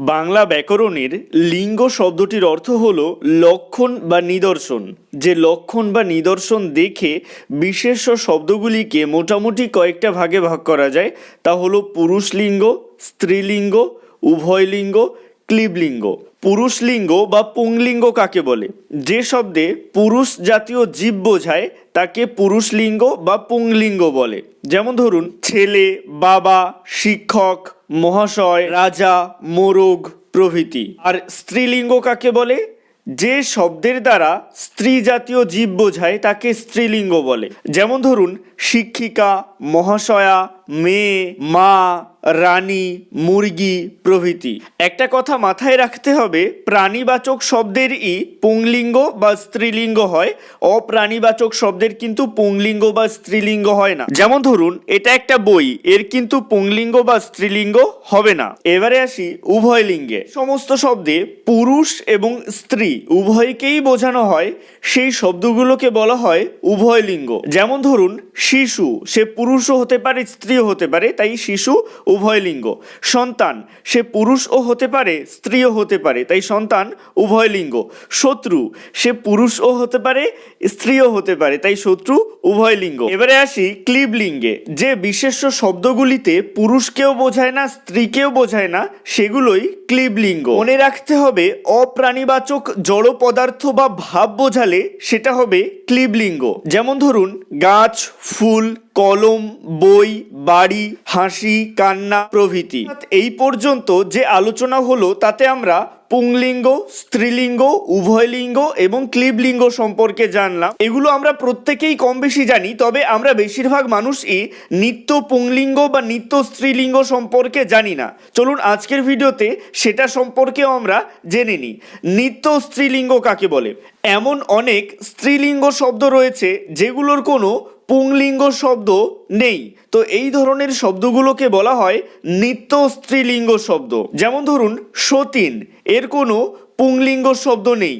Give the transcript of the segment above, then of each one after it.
বাংলা ব্যাকরণের লিঙ্গ শব্দটির অর্থ হল লক্ষণ বা নিদর্শন। যে লক্ষণ বা নিদর্শন দেখে বিশেষ্য শব্দগুলিকে মোটামুটি কয়েকটা ভাগে ভাগ করা যায়। তা হলো পুরুষলিঙ্গ, স্ত্রীলিঙ্গ, উভয়লিঙ্গ, ক্লীবলিঙ্গ। পুরুষলিঙ্গ বা পুংলিঙ্গ কাকে বলে? যে শব্দে পুরুষ জাতীয় জীব বোঝায়, তাকে পুরুষলিঙ্গ বা পুংলিঙ্গ বলে। যেমন ধরুন, ছেলে, বাবা, শিক্ষক মহাশয়, রাজা, মোরগ প্রভৃতি। আর স্ত্রীলিঙ্গ কাকে বলে? যে শব্দের দ্বারা স্ত্রী জাতীয় জীব বোঝায়, তাকে স্ত্রীলিঙ্গ বলে। যেমন ধরুন শিক্ষিকা, মহাশয়া, মেয়ে, মা, রানী, মুরগি প্রভৃতি। একটা কথা মাথায় রাখতে হবে, প্রাণীবাচক শব্দের ই পুংলিঙ্গ বা স্ত্রীলিঙ্গ হয়। অপ্রাণীবাচক শব্দের কিন্তু পুংলিঙ্গ বা স্ত্রীলিঙ্গ হয় না। যেমন ধরুন, এটা একটা বই, এর কিন্তু পুংলিঙ্গ বা স্ত্রীলিঙ্গ হবে না। এবারে আসি উভয় লিঙ্গে। সমস্ত শব্দে পুরুষ এবং স্ত্রী, উভয়কেই বোঝানো হয়। সেই শব্দগুলোকে বলা হয় উভয় লিঙ্গ। যেমন ধরুন শিশু, সে পুরুষও হতে পারে, স্ত্রীও হতে পারে, তাই শিশু উভয় লিঙ্গ। সন্তান, সে পুরুষও হতে পারে, স্ত্রীও হতে পারে, তাই সন্তান উভয় লিঙ্গ। শত্রু, সে পুরুষও হতে পারে, স্ত্রীও হতে পারে, তাই শত্রু উভয় লিঙ্গ। এবারে আসি ক্লিব লিঙ্গে যে বিশেষ্য শব্দগুলিতে পুরুষকেও বোঝায় না, স্ত্রীকেও বোঝায় না, সেগুলোই ক্লিব লিঙ্গ মনে রাখতে হবে, অপ্রাণীবাচক জড় পদার্থ বা ভাব বোঝালে সেটা হবে ক্লিব লিঙ্গ যেমন ধরুন, গাছ ফুল, কলম, বই, বাড়ি, হাসি, কান্না প্রভৃতি। এই পর্যন্ত যে আলোচনা হলো, তাতে আমরা পুংলিঙ্গ, স্ত্রীলিঙ্গ, উভয়লিঙ্গ এবং ক্লিবলিঙ্গ সম্পর্কে জানলাম। এগুলো আমরা প্রত্যেকেই কম বেশি জানি, তবে আমরা বেশিরভাগ মানুষই নিত্য পুংলিঙ্গ বা নিত্য স্ত্রীলিঙ্গ সম্পর্কে জানি না। চলুন আজকের ভিডিওতে সেটা সম্পর্কেও আমরা জেনে নিই। নিত্য স্ত্রীলিঙ্গ কাকে বলে? এমন অনেক স্ত্রীলিঙ্গ শব্দ রয়েছে, যেগুলোর কোনো পুংলিঙ্গ শব্দ নেই। তো এই ধরনের শব্দগুলোকে বলা হয় নিত্য স্ত্রীলিঙ্গ শব্দ। যেমন ধরুন, সতীন, এর কোনো পুংলিঙ্গ শব্দ নেই।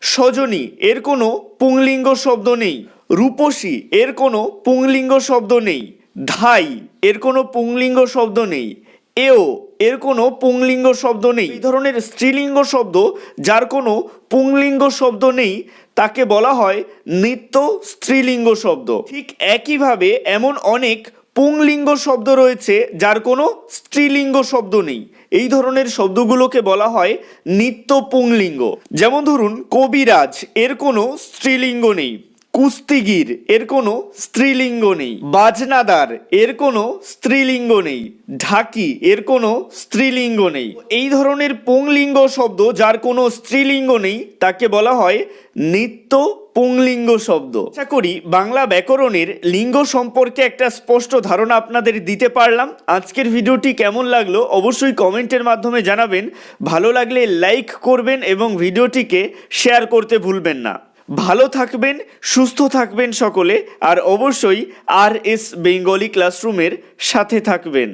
সজনী, এর কোনো পুংলিঙ্গ শব্দ নেই। রূপসী, এর কোনো পুংলিঙ্গ শব্দ নেই। ধাই, এর কোনো পুংলিঙ্গ শব্দ নেই। এও এর কোনো পুংলিঙ্গ শব্দ নেই। এই ধরনের স্ত্রীলিঙ্গ শব্দ, যার কোনো পুংলিঙ্গ শব্দ নেই, তাকে বলা হয় নিত্য স্ত্রীলিঙ্গ শব্দ। ঠিক একইভাবে এমন অনেক পুংলিঙ্গ শব্দ রয়েছে, যার কোনো স্ত্রীলিঙ্গ শব্দ নেই। এই ধরনের শব্দগুলোকে বলা হয় নিত্য পুংলিঙ্গ। যেমন ধরুন, কবিরাজ, এর কোনো স্ত্রীলিঙ্গ নেই। কুস্তিগির, এর কোনো স্ত্রীলিঙ্গ নেই। বাজনাদার, এর কোনো স্ত্রীলিঙ্গ নেই। ঢাকি, এর কোনো স্ত্রীলিঙ্গ নেই। এই ধরনের পুংলিঙ্গ শব্দ যার কোনো স্ত্রীলিঙ্গ নেই, তাকে বলা হয় নিত্য পুংলিঙ্গ শব্দ। আশা করি বাংলা ব্যাকরণের লিঙ্গ সম্পর্কে একটা স্পষ্ট ধারণা আপনাদের দিতে পারলাম। আজকের ভিডিওটি কেমন লাগল অবশ্যই কমেন্টের মাধ্যমে জানাবেন। ভালো লাগলে লাইক করবেন এবং ভিডিওটিকে শেয়ার করতে ভুলবেন না। ভালো থাকবেন সুস্থ থাকবেন সকলে আর অবশ্যই আর এস বেঙ্গলি ক্লাসরুমের সাথে থাকবেন।